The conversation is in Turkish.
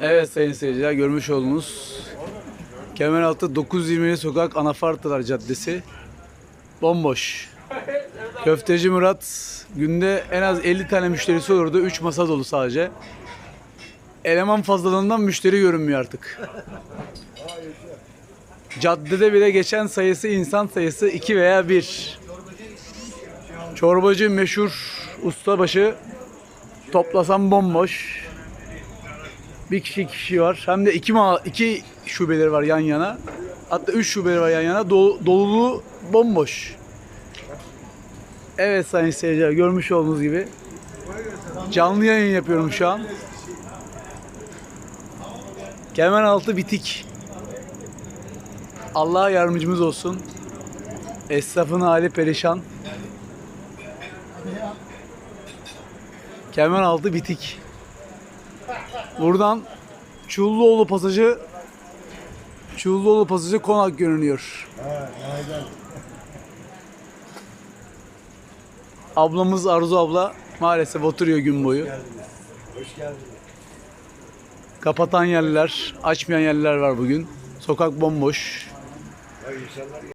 Evet sayın seyirciler görmüş olduğunuz Kemeraltı 920 Sokak Anafartalar Caddesi bomboş. Köfteci Murat günde en az 50 tane müşterisi olurdu. 3 masa dolu sadece. Eleman fazlalığından müşteri görünmüyor artık. Caddede bile geçen sayısı insan sayısı 2 veya 1. Çorbacı meşhur ustabaşı toplasam bomboş. Bir kişi kişi var. Hem de iki, ma iki şubeleri var yan yana. Hatta üç şubeleri var yan yana. Do- doluluğu bomboş. Evet sayın seyirciler görmüş olduğunuz gibi. Canlı yayın yapıyorum şu an. Kemer altı bitik. Allah yardımcımız olsun. Esnafın hali perişan. Kemer altı bitik. Buradan Çulluoğlu pasajı Çulluoğlu pasajı konak görünüyor. Ablamız Arzu abla maalesef oturuyor gün boyu. hoş geldiniz. Kapatan yerler, açmayan yerler var bugün. Sokak bomboş.